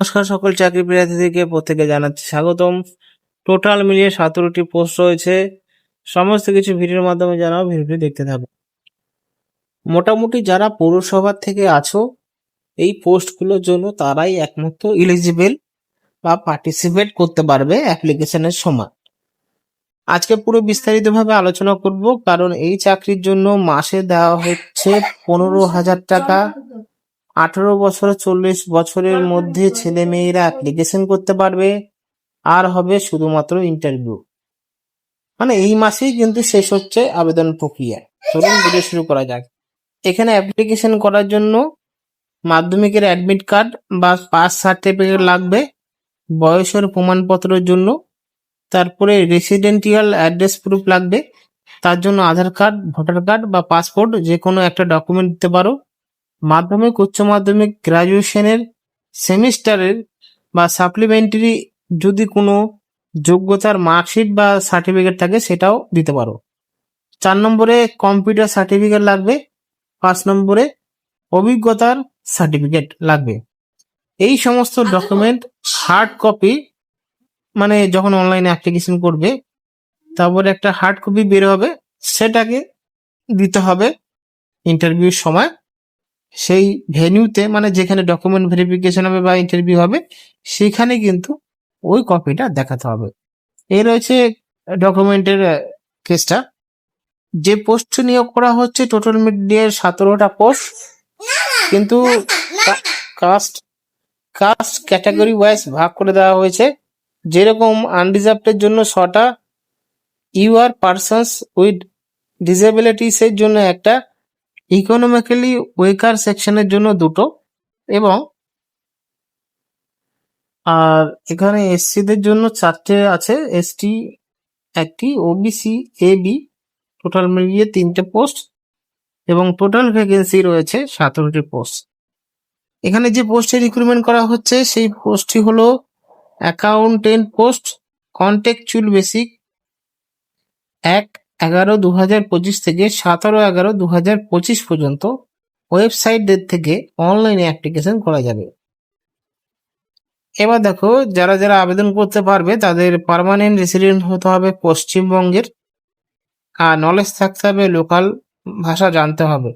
নমস্কার, সকল চাকরি প্রার্থীদেরকে প্রত্যেকে জানাচ্ছি স্বাগতম। টোটাল মিলিয়ে সতেরোটি পোস্ট রয়েছে। সমস্ত কিছু ভিডিওর মাধ্যমে জানাও, ভিডিওটি দেখতে থাকো। মোটামুটি যারা পৌরসভা থেকে আছো, এই পোস্টগুলোর জন্য তারাই একমাত্র ইলিজিবল বা পার্টিসিপেট করতে পারবে অ্যাপ্লিকেশনের সময়। আজকে পুরো বিস্তারিতভাবে আলোচনা করব, কারণ এই চাকরির জন্য মাসে দেওয়া হচ্ছে পনেরো হাজার টাকা। আঠারো বছর, চল্লিশ বছরের মধ্যে ছেলে মেয়েরা অ্যাপ্লিকেশন করতে পারবে। আর হবে শুধুমাত্র ইন্টারভিউ মানে এই মাসেই কিন্তু শেষ হচ্ছে আবেদন প্রক্রিয়া। চলুন ভিডিও শুরু করা যাক। এখানে অ্যাপ্লিকেশন করার জন্য মাধ্যমিকের অ্যাডমিট কার্ড বা পাস সার্টিফিকেট লাগবে। বয়সের প্রমাণপত্রের জন্য। তারপরে রেসিডেন্টিয়াল অ্যাড্রেস প্রুফ লাগবে। তার জন্য আধার কার্ড ভোটার কার্ড বা পাসপোর্ট যে কোনো একটা ডকুমেন্ট দিতে পারো। মাধ্যমিক উচ্চ মাধ্যমিক গ্রাজুয়েশনের সেমিস্টারের বা সাপ্লিমেন্টারি যদি কোনো যোগ্যতার মার্কশিট বা সার্টিফিকেট থাকে সেটাও দিতে পারো। চার নম্বরে কম্পিউটার সার্টিফিকেট লাগবে পাঁচ নম্বরে অভিজ্ঞতার সার্টিফিকেট লাগবে। এই সমস্ত ডকুমেন্ট হার্ড কপি মানে যখন অনলাইনে অ্যাপ্লিকেশন করবে তারপরে একটা হার্ড কপি বের হবে সেটাকে দিতে হবে ইন্টারভিউর সময়। সেই ভেনিউতে মানে যেখানে ডকুমেন্ট ভেরিফিকেশন হবে বা ইন্টারভিউ হবে, সেখানে কিন্তু ওই কপিটা দেখাতে হবে। এই রয়েছে ডকুমেন্টের কেসটা যে পোস্ট নিয়োগ করা হচ্ছে টোটাল মিডিয়ার সতেরোটা পোস্ট কিন্তু কাস্ট কাস্ট ক্যাটাগরি ওয়াইজ ভাগ করে দেওয়া হয়েছে। যেরকম আনরিজার্ভের জন্য ছটা U R persons with disabilities এর জন্য একটা ইকোনমিক্যালি ওয়েকার সেকশনের জন্য দুটো এবং আর এখানে এসসিদের জন্য চারটে আছে। এসটি একটি ওবিসি এ বি টোটাল মিলিয়ে তিনটে পোস্ট এবং টোটাল ভ্যাকেন্সি রয়েছে সতেরোটি পোস্ট এখানে যে পোস্টে রিক্রুটমেন্ট করা হচ্ছে, সেই পোস্টটি হলো অ্যাকাউন্টেন্ট পোস্ট কন্টেকচুয়াল বেসিক এক এগারো দু হাজার পঁচিশ থেকে সতেরো এগারো দু হাজার পঁচিশ পর্যন্ত ওয়েবসাইটদের থেকে অনলাইনে অ্যাপ্লিকেশন করা যাবে। এবার দেখো, যারা যারা আবেদন করতে পারবে, তাদের পার্মানেন্ট রেসিডেন্ট হতে হবে পশ্চিমবঙ্গের। আর নলেজ থাকতে হবে লোকাল ভাষা জানতে হবে।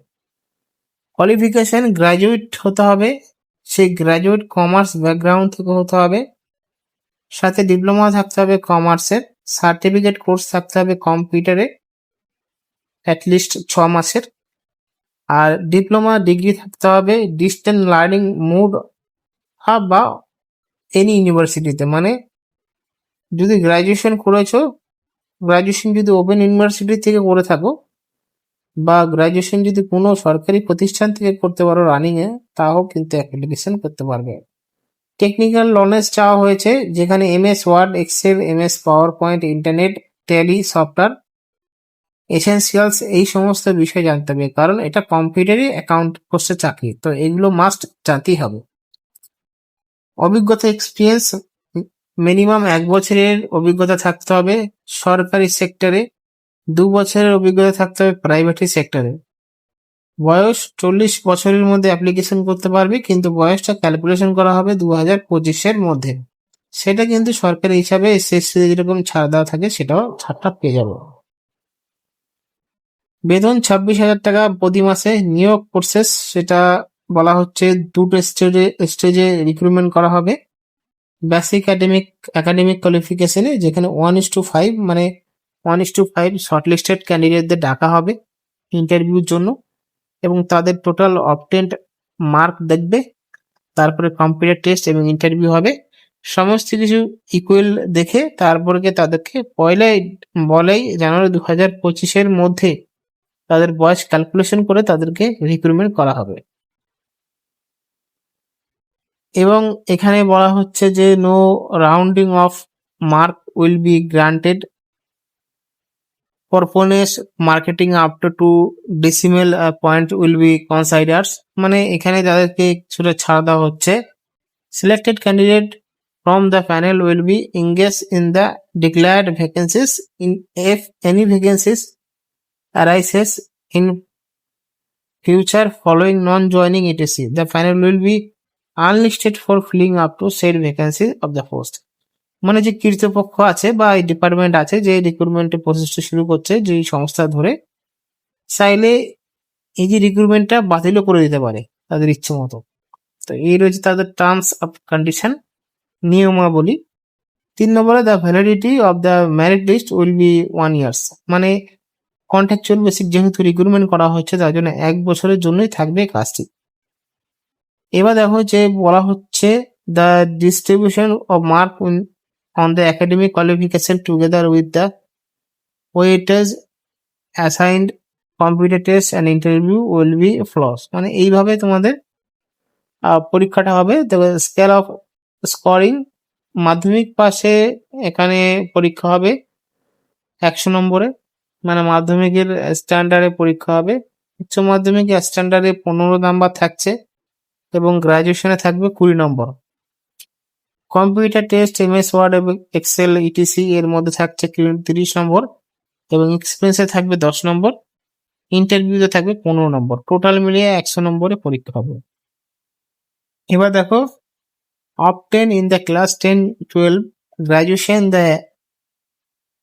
কোয়ালিফিকেশন গ্র্যাজুয়েট হতে হবে, সেই গ্র্যাজুয়েট কমার্স ব্যাকগ্রাউন্ড থেকে হতে হবে। সাথে ডিপ্লোমা থাকতে হবে কমার্সের সার্টিফিকেট কোর্স থাকতে হবে কম্পিউটারে অ্যাটলিস্ট ছ মাসের। আর ডিপ্লোমা ডিগ্রি থাকতে হবে ডিস্টেন্স লার্নিং মুড হাব বা এনি ইউনিভার্সিটিতে। মানে যদি গ্র্যাজুয়েশন করেছ গ্র্যাজুয়েশন যদি ওপেন ইউনিভার্সিটি থেকে করে থাকো, বা গ্র্যাজুয়েশন যদি কোনো সরকারি প্রতিষ্ঠান থেকে করতে পারো রানিংয়ে, তাও কিন্তু অ্যাপ্লিকেশন করতে পারবে। টেকনিক্যাল নলেজ চাওয়া হয়েছে, যেখানে MS Word Excel MS PowerPoint internet Tally software essentials এই সমস্ত বিষয় জানতে হবে, কারণ এটা কম্পিউটারে অ্যাকাউন্ট পোস্টে চাকরি, তো এগুলো মাস্ট জানতেই হবে। অভিজ্ঞতা এক্সপিরিয়েন্স মিনিমাম এক বছরের অভিজ্ঞতা থাকতে হবে সরকারি সেক্টরে দু বছরের অভিজ্ঞতা থাকতে হবে প্রাইভেট সেক্টরে বয়স চল্লিশ বছরের মধ্যে অ্যাপ্লিকেশন করতে পারবে, কিন্তু বয়সটা ক্যালকুলেশন করা হবে দু হাজার পঁচিশের মধ্যে। সেটা কিন্তু সরকারি হিসাবে এসএসসি যেরকম ছাড় দেওয়া থাকে, সেটাও ছাড়টা পেয়ে যাব। বেতন ছাব্বিশ হাজার টাকা প্রতি মাসে। নিয়োগ প্রসেস সেটা বলা হচ্ছে দুটো স্টেজে স্টেজে রিক্রুটমেন্ট করা হবে। বেসিক একাডেমিক একাডেমিক কোয়ালিফিকেশনে যেখানে ওয়ান ইস টু ফাইভ মানে one is to five shortlisted ক্যান্ডিডেটদের ডাকা হবে ইন্টারভিউর জন্য। এবং তাদের টোটাল অবটেন্ট মার্ক দেখবে। তারপরে কম্পিউটার টেস্ট এবং ইন্টারভিউ হবে। সমস্ত কিছু ইকুয়াল দেখে তারপরে তাদেরকে পয়লাই বলেই জানুয়ারি দু হাজার পঁচিশের মধ্যে তাদের বয়স ক্যালকুলেশন করে তাদেরকে রিক্রুটমেন্ট করা হবে। এবং এখানে বলা হচ্ছে যে no rounding off mark will be granted purposes marketing up to two decimal point will be considers মানে এখানে তাদেরকে কিছুটা ছাড় দেওয়া হচ্ছে। Selected candidate from the panel will be engage in the declared vacancies in if any vacancies arises in future following non-joining etc. The panel will be unlisted for filling up to set vacancy of the post মানে যে কৃতপক্ষ আছে বা এই department আছে যে রিক্রুটমেন্টের প্রসেসটা শুরু করছে, যে সংস্থা ধরে, চাইলে এই যে রিক্রুটমেন্টটা বাতিলও করে দিতে পারে তাদের ইচ্ছে মতো। তো এই রয়েছে তাদের টার্মস অফ কন্ডিশন নিয়মাবলী। তিন নম্বরে the validity of the merit list will be one years মানে কন্ট্রাকচুয়াল বেসিক যেহেতু রিক্রুটমেন্ট করা হচ্ছে, তার জন্য এক বছরের জন্যই থাকবে কাজটি। এবার দেখো যে বলা হচ্ছে the distribution of mark on the academic qualification together with the weightage assigned computer test and interview will be follows মানে এইভাবে তোমাদের পরীক্ষাটা হবে। স্কেল অফ স্কোরিং মাধ্যমিক পাশে এখানে পরীক্ষা হবে একশো নম্বরে। মানে মাধ্যমিকের স্ট্যান্ডার্ডে পরীক্ষা হবে। উচ্চ মাধ্যমিক স্ট্যান্ডার্ডে পনেরো নাম্বার থাকছে এবং গ্রাজুয়েশনে থাকবে কুড়ি নম্বর। কম্পিউটার টেস্ট এমএস ওয়ার্ড এবং এক্সেল ইটিসি এর মধ্যে থাকছে তিরিশ নম্বর এবং এক্সপিরিয়েন্সে থাকবে দশ নম্বর ইন্টারভিউতে থাকবে পনেরো নম্বর। টোটাল মিলিয়ে একশো নম্বরে পরীক্ষা হবে। এবার দেখো of ten in the class ten twelve graduation the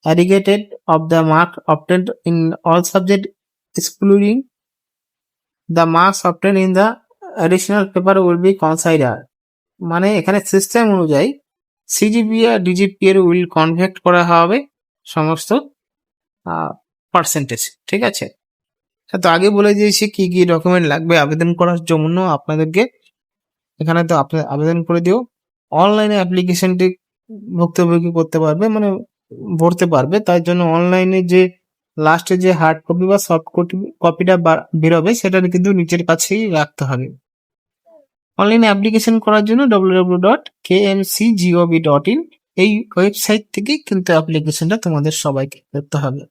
aggregated of the mark obtained in all subject excluding the marks obtained in the additional paper will be consider মানে এখানে সিস্টেম অনুযায়ী সিজিপি আর ডিজিপি এর will convert করা হবে সমস্ত percentage ঠিক আছে? তো আগে বলে দিয়েছি কি কি ডকুমেন্ট লাগবে, আবেদন করার জন্য আপনাদেরকে এখানে তো আবেদন করে দিও। অনলাইনে অ্যাপ্লিকেশনটি ভুক্তভোগী করতে পারবে মানে ভরতে পারবে, তার জন্য অনলাইনে যে লাস্টে যে হার্ড কপি বা সফট কপি কপিটা বেরোবে সেটা কিন্তু নিজের কাছেই রাখতে হবে। অনলাইনে অ্যাপ্লিকেশন করার জন্য W dot K M C dot in এই ওয়েবসাইট থেকেই কিন্তু অ্যাপ্লিকেশনটা তোমাদের সবাইকে করতে হবে।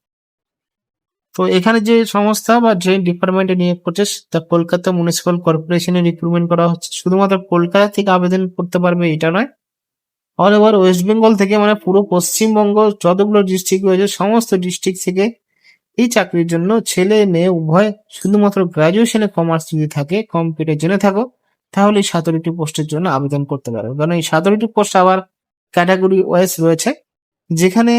তো এখানে যে সংস্থা বা যে ডিপার্টমেন্টে নিয়োগ করছে তা কলকাতা মিউনিসিপাল কর্পোরেশনে রিক্রুটমেন্ট করা হচ্ছে। শুধুমাত্র কলকাতা থেকে আবেদন করতে পারবে এটা নয়। অল ওভার ওয়েস্ট বেঙ্গল থেকে মানে পুরো পশ্চিমবঙ্গ যতগুলো ডিস্ট্রিক্ট রয়েছে, সমস্ত ডিস্ট্রিক্ট থেকে এই চাকরির জন্য ছেলে, মেয়ে, উভয় শুধুমাত্র গ্রাজুয়েশনে কমার্স যদি থাকে কম্পিউটার জেনে থাকো তাহলে এই সতেরোটি পোস্টের জন্য আবেদন করতে পারবে। কারণ এই সতেরোটি পোস্ট আবার ক্যাটাগরি ওয়াইজ রয়েছে। যেখানে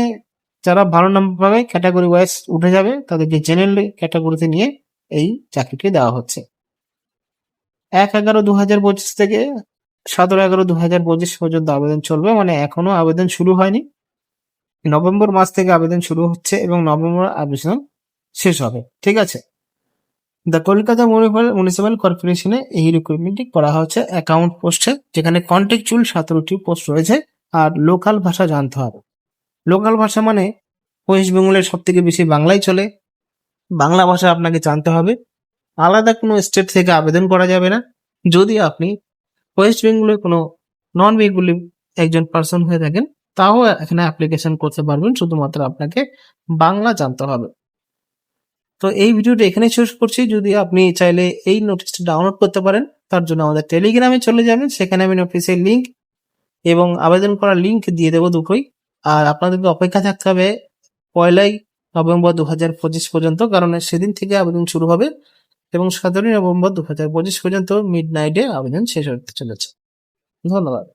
যারা ভালো নাম্বার পাবে ক্যাটাগরি ওয়াইজ উঠে যাবে, তাদেরকে জেনারেল ক্যাটাগরিতে নিয়ে এই চাকরিটি দেওয়া হচ্ছে। এক এগারো দু হাজার পঁচিশ থেকে সতেরো এগারো দু হাজার পঁচিশ পর্যন্ত আবেদন চলবে। মানে এখনও আবেদন শুরু হয়নি। নভেম্বর মাস থেকে আবেদন শুরু হচ্ছে এবং নভেম্বর আবেদন শেষ হবে। ঠিক আছে? দ্য কলকাতা মিউনিসিপাল কর্পোরেশনে এই রিক্রুটমেন্টটি করা হচ্ছে অ্যাকাউন্ট পোস্টে যেখানে কন্টেকচুয়াল সতেরোটি পোস্ট রয়েছে আর লোকাল ভাষা জানতে হবে। লোকাল ভাষা মানে ওয়েস্ট বেঙ্গলের সব থেকে বেশি বাংলাই চলে। বাংলা ভাষা আপনাকে জানতে হবে। আলাদা কোনো স্টেট থেকে আবেদন করা যাবে না। যদি আপনি ওয়েস্ট বেঙ্গলের কোনো নন বেঙ্গলি একজন পার্সন হয়ে থাকেন, তাও এখানে অ্যাপ্লিকেশন করতে পারবেন। শুধুমাত্র আপনাকে বাংলা জানতে হবে। তো এই ভিডিওটা এখানে শেষ করছি। যদি আপনি চাইলে এই নোটিশটা ডাউনলোড করতে পারেন, তার জন্য আমাদের টেলিগ্রামে চলে যাবেন। সেখানে আমি নোটিশের লিঙ্ক এবং আবেদন করার লিঙ্ক দিয়ে দেবো দুটোই। আর আপনাদেরকে অপেক্ষা থাকতে হবে পয়লাই নভেম্বর দু হাজার পঁচিশ পর্যন্ত, কারণ সেদিন থেকে আবেদন শুরু হবে এবং সতেরোই নভেম্বর দু হাজার পঁচিশ পর্যন্ত মিড নাইটে আবেদন শেষ হতে চলেছে। ধন্যবাদ।